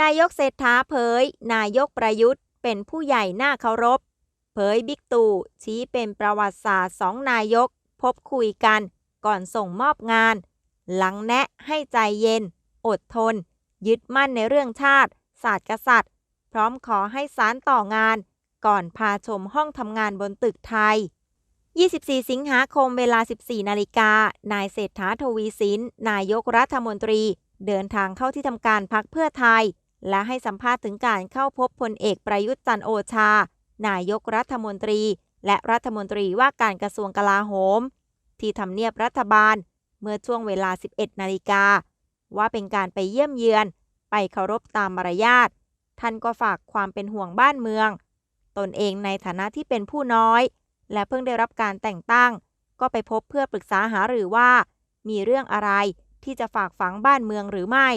นายกเศรษฐาเผย นายกประยุทธ์ เป็นผู้ใหญ่น่าเคารพ เผยบิ๊กตู่ชี้เป็นประวัติศาสตร์สองนายก พบคุยกัน ก่อนส่งมอบงาน หลังแนะให้ใจเย็น อดทน ยึดมั่นในเรื่องชาติ ศาสตร์กษัตริย์ พร้อมขอให้สารต่องาน ก่อนพาชมห้องทำงานบนตึกไทย 24 สิงหาคมเวลา 14 นาฬิกา นายเศรษฐาทวีสิน นายกรัฐมนตรี เดินทางเข้าที่ทำการพักเพื่อไทย และให้สัมภาษณ์ถึงการเข้าพบพลเอกประยุทธ์จันโอชา นายกรัฐมนตรี และรัฐมนตรีว่าการกระทรวงกลาโหม ที่ทำเนียบรัฐบาล เมื่อช่วงเวลา 11 นาฬิกา ว่าเป็นการไปเยี่ยมเยือน ไปเคารพตามมารยาทท่านก็ฝากความเป็นห่วงบ้านเมือง ตนเองในฐานะที่เป็นผู้น้อย และเพิ่งได้รับการแต่งตั้ง ก็ไปพบเพื่อปรึกษาหารือว่า มีเรื่องอะไร ที่จะฝากฝังบ้านเมืองหรือไม่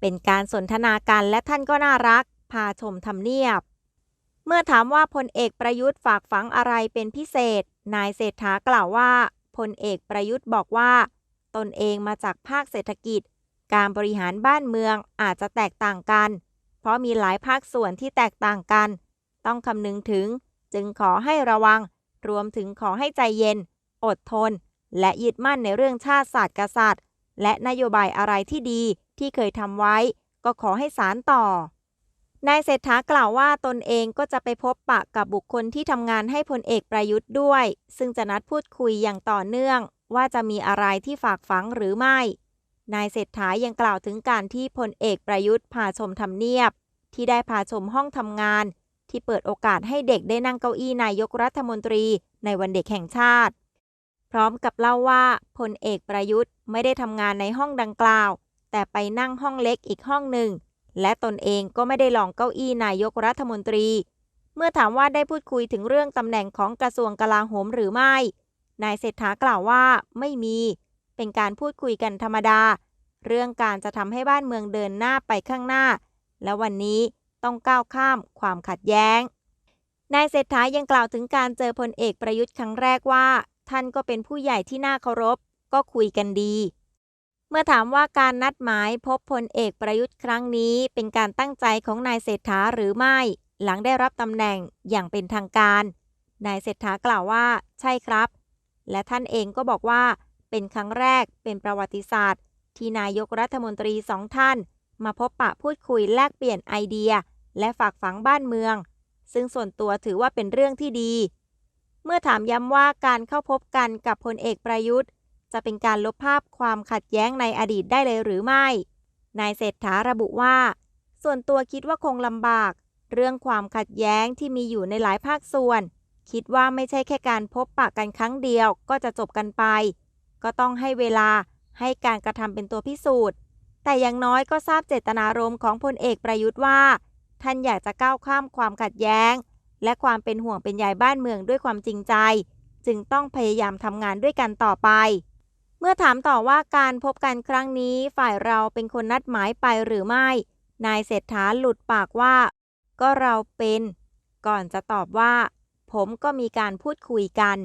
เป็นการสนทนากันและท่านก็น่ารัก พาชมทำเนียบ เมื่อถามว่าพลเอกประยุทธ์ฝากฝังอะไรเป็นพิเศษ นายเศรษฐากล่าวว่าพลเอกประยุทธ์บอกว่า ตนเองมาจากภาคเศรษฐกิจ การบริหารบ้านเมืองอาจจะแตกต่างกัน เพราะมีหลายภาคส่วนที่แตกต่างกัน ต้องคำนึงถึง จึงขอให้ระวัง รวมถึงขอให้ใจเย็น อดทน และยึดมั่นในเรื่องชาติศาสตร์กษัตริย์ และนโยบายอะไรที่ดีที่เคยทำไว้ ก็ขอให้สารต่อ นายเศรษฐากล่าวว่าตนเองก็จะไปพบปะกับบุคคลที่ทำงานให้พลเอกประยุทธ์ด้วย ซึ่งจะนัดพูดคุยอย่างต่อเนื่อง ว่าจะมีอะไรที่ฝากฝังหรือไม่ นายเศรษฐายังกล่าวถึงการที่พลเอกประยุทธ์พาชมทำเนียบ ที่ได้พาชมห้องทำงาน ที่เปิดโอกาสให้เด็กได้นั่งเก้าอี้นายกรัฐมนตรีในวันเด็กแห่งชาติ พร้อมกับเล่าว่าพลเอกประยุทธ์ ไม่ได้ทำงานในห้องดังกล่าว แต่ไปนั่งห้องเล็กอีกห้องหนึ่ง และตนเองก็ไม่ได้ลองเก้าอี้นายกรัฐมนตรี เมื่อถามว่าได้พูดคุยถึงเรื่องตำแหน่งของกระทรวงกลาโหมหรือไม่ นายเศรษฐากล่าวว่าไม่มี เป็นการพูดคุยกันธรรมดา เรื่องการจะทำให้บ้านเมืองเดินหน้าไปข้างหน้า และวันนี้ต้องก้าวข้ามความขัดแย้ง นายเศรษฐายังกล่าวถึงการเจอพลเอกประยุทธ์ครั้งแรกว่า ท่านก็เป็นผู้ใหญ่ที่น่าเคารพ ก็คุยกันดี เมื่อถามว่าการนัดหมายพบพลเอกประยุทธ์ครั้งนี้ เป็นการตั้งใจของนายเศรษฐาหรือไม่ หลังได้รับตำแหน่งอย่างเป็นทางการ นายเศรษฐากล่าวว่า ใช่ครับ และท่านเองก็บอกว่า เป็นครั้งแรกเป็นประวัติศาสตร์ ที่นายกรัฐมนตรีสองท่าน มาพบปะพูดคุยแลกเปลี่ยนไอเดีย และฝากฝังบ้านเมือง ซึ่งส่วนตัวถือว่าเป็นเรื่องที่ดีเมื่อถามย้ำว่าการเข้าพบกันกับพลเอกประยุทธ์ จะเป็นการลบภาพความขัดแย้งในอดีตได้เลยหรือไม่ นายเศรษฐาระบุว่า ส่วนตัวคิดว่าคงลำบาก เรื่องความขัดแย้งที่มีอยู่ในหลายภาคส่วน คิดว่าไม่ใช่แค่การพบปะกันครั้งเดียวก็จะจบกันไป ก็ต้องให้เวลาให้การกระทำเป็นตัวพิสูจน์ แต่อย่างน้อยก็ทราบเจตนารมณ์ของพลเอกประยุทธ์ว่า ท่านอยากจะก้าวข้ามความขัดแย้ง และความเป็นห่วงเป็นใยบ้านเมืองด้วยความจริงใจ จึงต้องพยายามทำงานด้วยกันต่อไป มื่อถามต่อว่าการพบกันครั้งนี้ฝ่ายเราเป็นคนนัดหมายไปหรือไม่ นายเศรษฐาหลุดปากว่า ก็เราเป็น ก่อนจะตอบว่า ผมก็มีการพูดคุยกัน